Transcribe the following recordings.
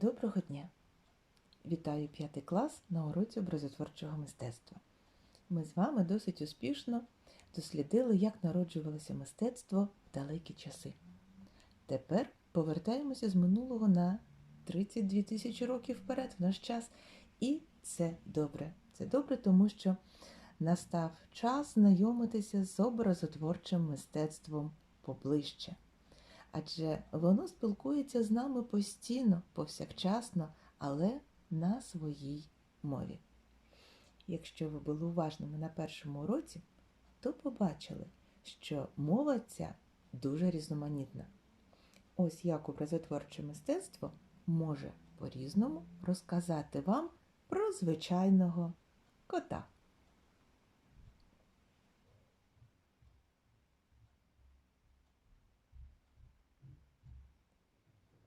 Доброго дня! Вітаю п'ятий клас на уроці образотворчого мистецтва. Ми з вами досить успішно дослідили, як народжувалося мистецтво в далекі часи. Тепер повертаємося з минулого на 32 тисячі років вперед в наш час. І це добре. Це добре, тому що настав час знайомитися з образотворчим мистецтвом поближче. Адже воно спілкується з нами постійно, повсякчасно, але на своїй мові. Якщо ви були уважними на першому уроці, то побачили, що мова ця дуже різноманітна. Ось як образотворче мистецтво може по-різному розказати вам про звичайного кота.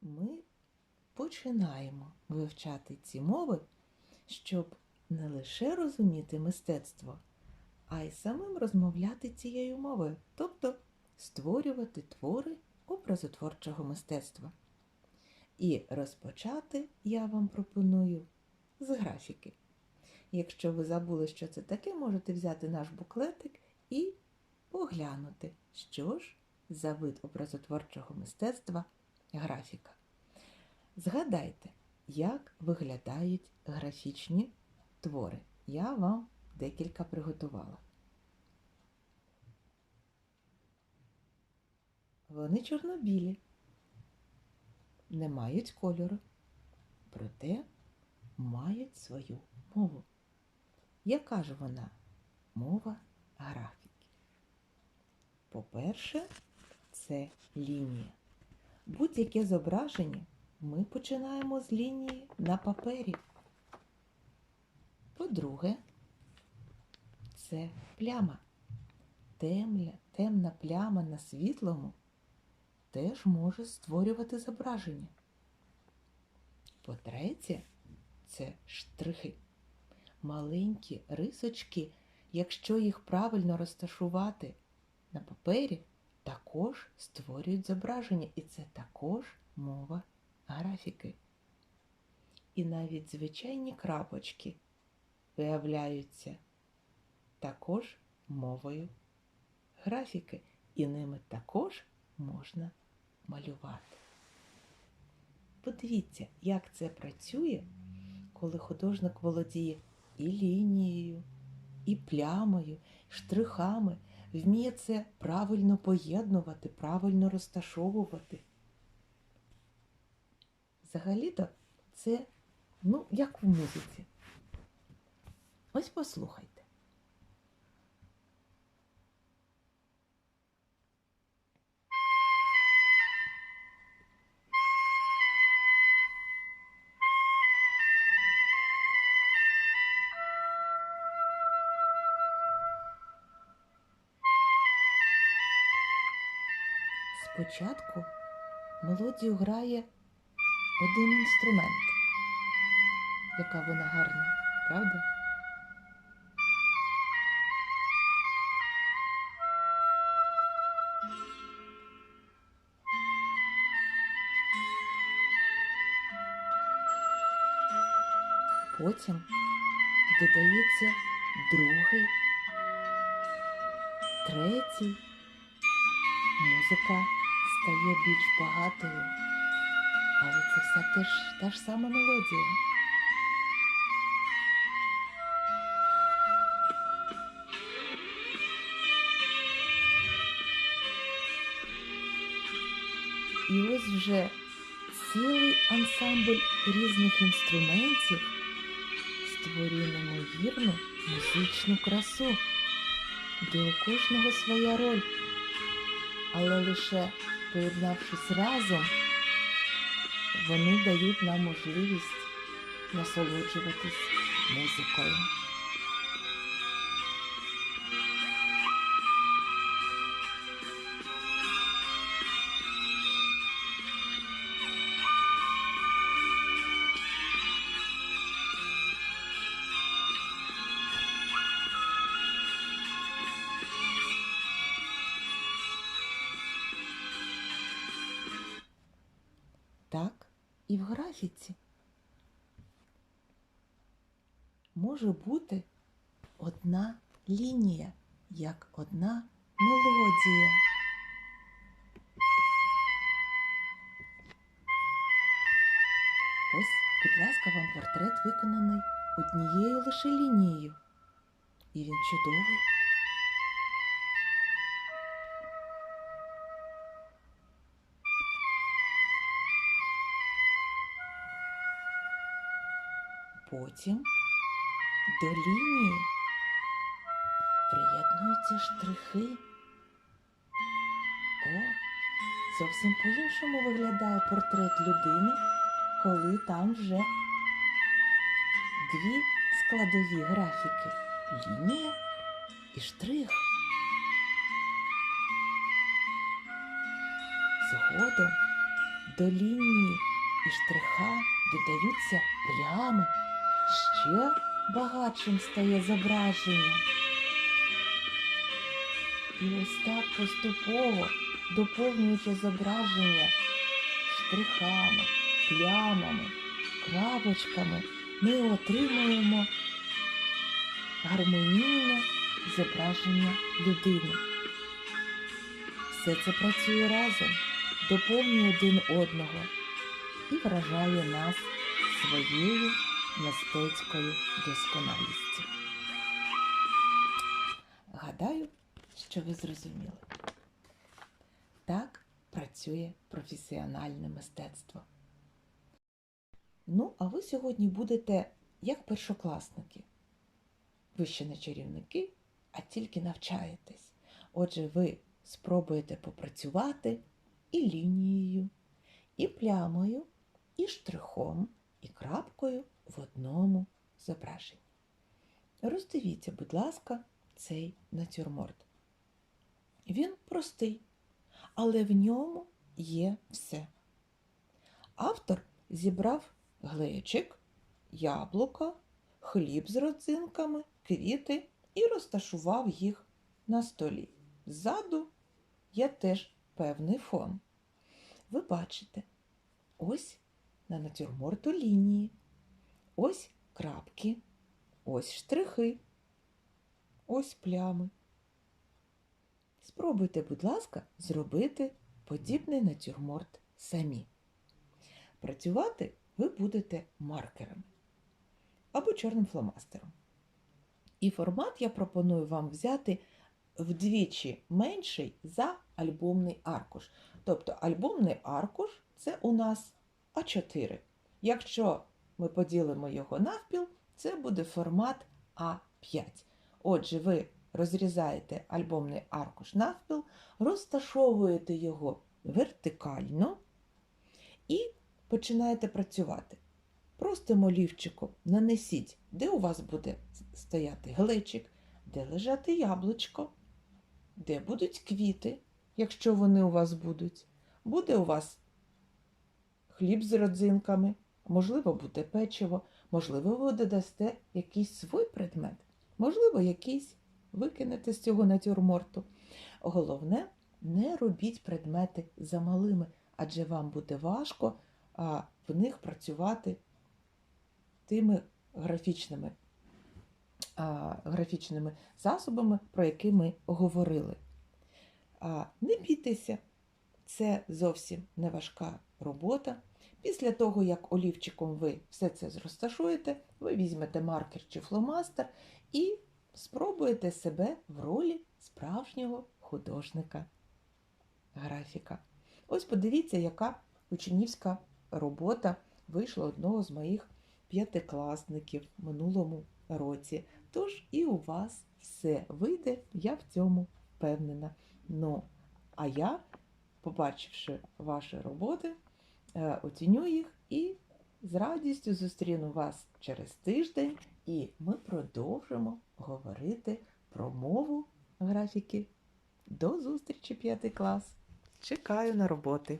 Ми починаємо вивчати ці мови, щоб не лише розуміти мистецтво, а й самим розмовляти цією мовою, тобто створювати твори образотворчого мистецтва. І розпочати я вам пропоную з графіки. Якщо ви забули, що це таке, можете взяти наш буклетик і поглянути, що ж за вид образотворчого мистецтва графіка. Згадайте, як виглядають графічні твори. Я вам декілька приготувала. Вони чорнобілі, не мають кольору, проте мають свою мову. Яка ж вона мова графіки? По-перше, це лінія. Будь-яке зображення ми починаємо з лінії на папері. По-друге, це пляма. Темля, темна пляма на світлому теж може створювати зображення. По-третє, це штрихи. Маленькі рисочки, якщо їх правильно розташувати на папері, також створюють зображення, і це також мова графіки. І навіть звичайні крапочки виявляються також мовою графіки, і ними також можна малювати. Подивіться, як це працює, коли художник володіє і лінією, і плямою, штрихами, вміє це правильно поєднувати, правильно розташовувати. Взагалі-то це, ну, як в музиці. Ось послухайте. Спочатку мелодію грає один інструмент. Яка вона гарна, правда? Потім додається другий, третій. Музика стає більш багатою. Але це все теж та ж сама мелодія. І ось вже цілий ансамбль різних інструментів створює неймовірну музичну красу, де у кожного своя роль, але лише поєднавшись разом, вони дають нам можливість насолоджуватись музикою. І в графіці може бути одна лінія, як одна мелодія. Ось, будь ласка, вам портрет виконаний однією лише лінією. І він чудовий. Потім до лінії приєднуються штрихи. О, зовсім по-іншому виглядає портрет людини, коли там вже дві складові графіки лінія і штрих. Згодом до лінії і штриха додаються плями. Ще багатшим стає зображення. І ось так поступово, доповнюючи зображення штрихами, плямами, крапочками, ми отримуємо гармонійне зображення людини. Все це працює разом, доповнює один одного і вражає нас своєю мистецькою досконалістю. Гадаю, що ви зрозуміли. Так працює професіональне мистецтво. Ну, а ви сьогодні будете як першокласники. Ви ще не чарівники, а тільки навчаєтесь. Отже, ви спробуєте попрацювати і лінією, і плямою, і штрихом, і крапкою в одному зображенні. Роздивіться, будь ласка, цей натюрморт. Він простий, але в ньому є все. Автор зібрав глечик, яблука, хліб з родзинками, квіти і розташував їх на столі. Ззаду є теж певний фон. Ви бачите, ось на натюрморту лінії, ось крапки, ось штрихи, ось плями. Спробуйте, будь ласка, зробити подібний натюрморт самі. Працювати ви будете маркерами або чорним фломастером. І формат я пропоную вам взяти вдвічі менший за альбомний аркуш. Тобто альбомний аркуш це у нас А4. Якщо ми поділимо його навпіл, це буде формат А5. Отже, ви розрізаєте альбомний аркуш навпіл, розташовуєте його вертикально і починаєте працювати. Простим олівчиком нанесіть, де у вас буде стояти глечик, де лежати яблучко, де будуть квіти, якщо вони у вас будуть. Буде у вас хліб з родзинками, можливо, буде печиво, можливо, ви додасте якийсь свій предмет, можливо, якийсь викинете з цього натюрморту. Головне, не робіть предмети замалими, адже вам буде важко а, в них працювати тими графічними, графічними засобами, про які ми говорили. Не бійтеся, це зовсім не важка робота. Після того, як олівчиком ви все це розташуєте, ви візьмете маркер чи фломастер і спробуєте себе в ролі справжнього художника графіка. Ось подивіться, яка учнівська робота вийшла одного з моїх п'ятикласників в минулому році. Тож і у вас все вийде, я в цьому впевнена. Ну, а я, побачивши ваші роботи, оціню їх і з радістю зустріну вас через тиждень, і ми продовжимо говорити про мову графіки. До зустрічі, п'ятий клас! Чекаю на роботи!